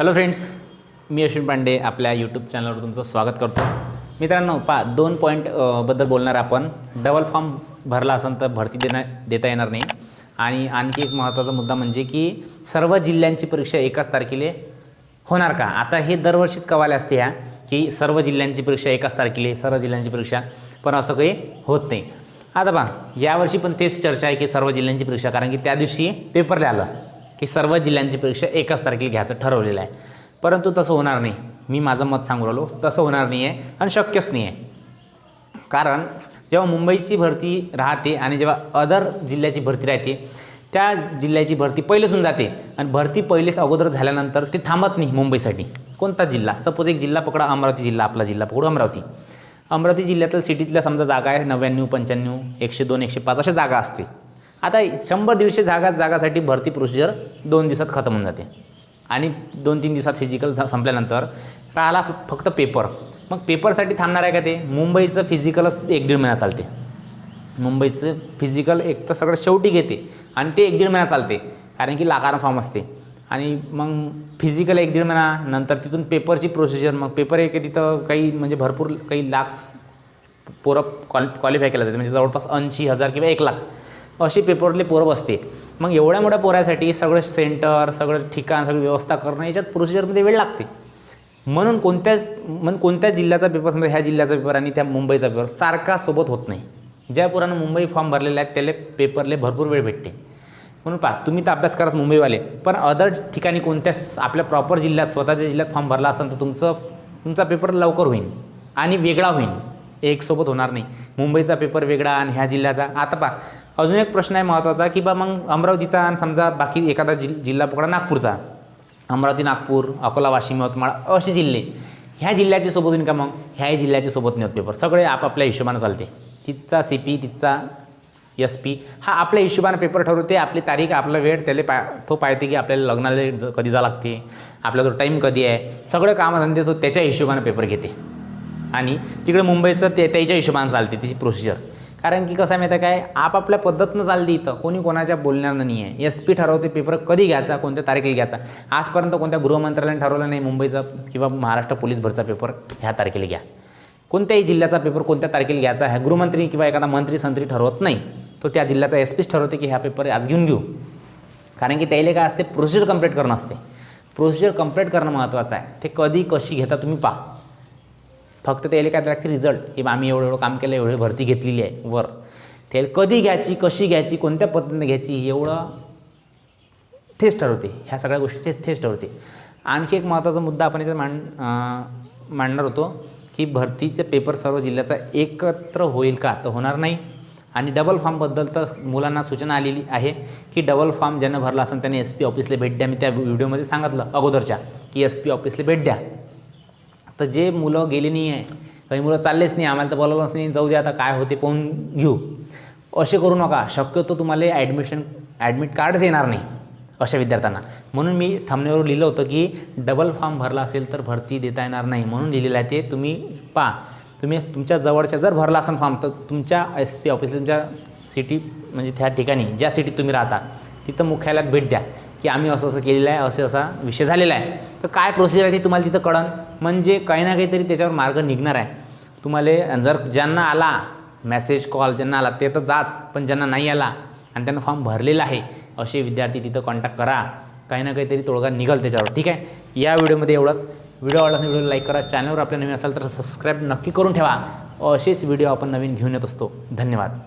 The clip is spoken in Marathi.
हॅलो फ्रेंड्स मी अश्विन पांडे आपल्या यूट्यूब चॅनलवर तुमचं स्वागत करतो. मित्रांनो पा दोन पॉईंटबद्दल बोलणार आपण. डबल फॉर्म भरला असेल तर भरती देण्या देता येणार नाही. आणि आणखी एक महत्त्वाचा मुद्दा म्हणजे की सर्व जिल्ह्यांची परीक्षा एकाच तारखेला होणार का? आता हे दरवर्षीच कवाले असते ह्या की सर्व जिल्ह्यांची परीक्षा एकाच तारखेला सर्व जिल्ह्यांची परीक्षा पण असं काही होत नाही. आता पहा यावर्षी पण तेच चर्चा आहे की सर्व जिल्ह्यांची परीक्षा कारण की त्या दिवशी पेपरला आलं. की सर्व जिल्ह्यांची परीक्षा एकाच तारखेला घ्यायचं ठरवलेलं आहे. परंतु तसं होणार नाही. मी माझं मत सांगू राहिलो. तसं होणार नाही आहे आणि शक्यच नाही आहे कारण जेव्हा मुंबईची भरती राहते आणि जेव्हा अदर जिल्ह्याची भरती राहते त्या जिल्ह्याची भरती पहिलेच होऊन जाते. आणि भरती पहिलेच अगोदर झाल्यानंतर ते थांबत नाही मुंबईसाठी. कोणता जिल्हा? सपोज एक जिल्हा पकडा अमरावती जिल्हा आपला जिल्हा पकडू अमरावती. अमरावती जिल्ह्यातल्या सिटीतल्या समजा जागा आहे नव्याण्णव पंच्याण्णव एकशे दोन एकशे पाच अशा जागा असते आता शंभर दीडशे जागा जागासाठी भरती प्रोसिजर दोन दिवसात खतम होऊन जाते. आणि दोन तीन दिवसात फिजिकल संपल्यानंतर राहिला फक्त पेपर मग पेपरसाठी थांबणार आहे का ते? मुंबईचं फिजिकलच एक दीड महिना चालते. मुंबईचं फिजिकल एक तर सगळं शेवटी घेते. आणि ते एक दीड महिना चालते. कारण की लाकार फॉर्म असते. आणि मग फिजिकल एक दीड महिना नंतर तिथून पेपरची प्रोसिजर मग पेपर एक तिथं काही म्हणजे भरपूर काही लाख पोरं क्वाल क्वालिफाय केलं जाते. म्हणजे जवळपास ऐंशी हजार किंवा एक लाख. अशी पेपरले पोरं बसते. मग एवढ्या मोठ्या पोरासाठी सगळं सेंटर सगळं ठिकाण सगळी व्यवस्था करणं याच्यात प्रोसिजरमध्ये वेळ लागते. म्हणून कोणत्याच म्हणून कोणत्या जिल्ह्याचा पेपर समजा ह्या जिल्ह्याचा पेपर आणि त्या मुंबईचा पेपर सारखा सोबत होत नाही. ज्या पोरानं मुंबई फॉर्म भरलेला आहेत त्याला पेपरले भरपूर वेळ भेटते. म्हणून पहा तुम्ही तर अभ्यास कराच मुंबईवाले पण अदर ठिकाणी कोणत्या आपल्या प्रॉपर जिल्ह्यात स्वतःच्या जिल्ह्यात फॉर्म भरला असेल तर तुमचं तुमचा पेपर लवकर होईल आणि वेगळा होईल एक सोबत होणार नाही. मुंबईचा पेपर वेगळा आणि ह्या जिल्ह्याचा. आता पहा अजून एक प्रश्न आहे महत्त्वाचा की बा मग अमरावतीचा आणि समजा बाकी एखादा जिल जिल्हा पकडा नागपूरचा. अमरावती नागपूर अकोला वाशिम यवतमाळ असे जिल्हे. ह्या जिल्ह्याच्या सोबत होईल का मग? ह्याही जिल्ह्याच्या सोबत नाही पेपर सगळे आपापल्या हिशोबानं चालते. तिथचा सी पी तिथचा एस पी हा आपल्या हिशोबानं पेपर ठरवते. आपली तारीख आपला वेळ त्याला पा तो पाहते की आपल्याला लग्नाला ज- कधी जा लागते. आपला जो टाईम कधी आहे. सगळं कामधंदे तो त्याच्या हिशोबानं पेपर घेते. आणि तिकडे मुंबईचं ते त्याच्या हिशोबानं चालते तिची प्रोसिजर कारण की कसं आहे माहिती आहे काय? आपापल्या पद्धतीनं चालली इथं. कोणी कोणाच्या बोलण्यानं नाही आहे एस पी ठरवते पेपर कधी घ्यायचा कोणत्या तारखेला घ्यायचा? आजपर्यंत कोणत्या गृहमंत्रालयाने ठरवलं नाही मुंबईचा किंवा महाराष्ट्र पोलीस भरचा पेपर ह्या तारखेला घ्या. कोणत्याही जिल्ह्याचा पेपर कोणत्या तारखेला घ्यायचा ह्या गृहमंत्री किंवा एखादा मंत्री संत्री ठरवत नाही. तो त्या जिल्ह्याचा एस पीच ठरवते की ह्या पेपर आज घेऊन घेऊ. कारण की त्याला काय असते? प्रोसिजर कंप्लीट करणं असते. प्रोसिजर कंप्लीट करणं महत्त्वाचं आहे. ते कधी कशी घेता तुम्ही पहा. फक्त त्याला काय लागते रिझल्ट की आम्ही एवढं एवढं काम केलं एवढी भरती घेतलेली आहे. वर. त्याला कधी घ्यायची कशी घ्यायची कोणत्या पद्धतीने घ्यायची? एवढं तेच ठरवते. ह्या सगळ्या गोष्टी तेच तेच ठरवते. आणखी एक महत्त्वाचा मुद्दा आपण याच्यात मांड मांडणार होतो की भरतीचे पेपर सर्व जिल्ह्याचा एकत्र होईल का? तर होणार नाही. आणि डबल फॉर्मबद्दल तर मुलांना सूचना आलेली आहे की डबल फॉर्म ज्यानं भरला असेल त्याने एस पी ऑफिसला भेट द्या. मी त्या व्हिडिओमध्ये सांगितलं अगोदरच्या की एस पी ऑफिसला भेट द्या. तर जे मुलं गेले नाही आहे काही मुलं चाललेच नाही आम्हाला तर बोलावलंच नाही जाऊ दे आता काय होते पाहून घेऊ. असे करू नका शक्यतो तुम्हाला ॲडमिशन ॲडमिट कार्डच येणार नाही अशा विद्यार्थ्यांना. म्हणून मी थांबण्यावर लिहिलं होतं की डबल फॉर्म भरला असेल तर भरती देता येणार नाही. म्हणून लिहिलेलं आहे ते तुम्ही पा तुम्ही तुमच्या जवळच्या जर भरला असेल फॉर्म तर तुमच्या एस पी ऑफिसला तुमच्या सिटी म्हणजे त्या ठिकाणी ज्या सिटीत तुम्ही राहता तिथं मुख्यालयात भेट द्या. की आम्ही असं असं केलेलं आहे असं असा विषय झालेला आहे. तर काय प्रोसिजर आहे ती तुम्हाला तिथं कळन. म्हणजे काही ना काहीतरी त्याच्यावर मार्ग निघणार आहे. तुम्हाला जर ज्यांना आला मेसेज कॉल ज्यांना आला ते तर जाच पण ज्यांना नाही आला आणि त्यांना फॉर्म भरलेला आहे असे विद्यार्थी तिथं कॉन्टॅक्ट करा. काही ना काहीतरी तोडगा निघाल त्याच्यावर ठीक आहे? या व्हिडिओमध्ये एवढंच. व्हिडिओ आवडला व्हिडिओ लाईक करा. चॅनलवर आपल्या नवीन असाल तर सबस्क्राईब नक्की करून ठेवा. असेच व्हिडिओ आपण नवीन घेऊन येत असतो. धन्यवाद.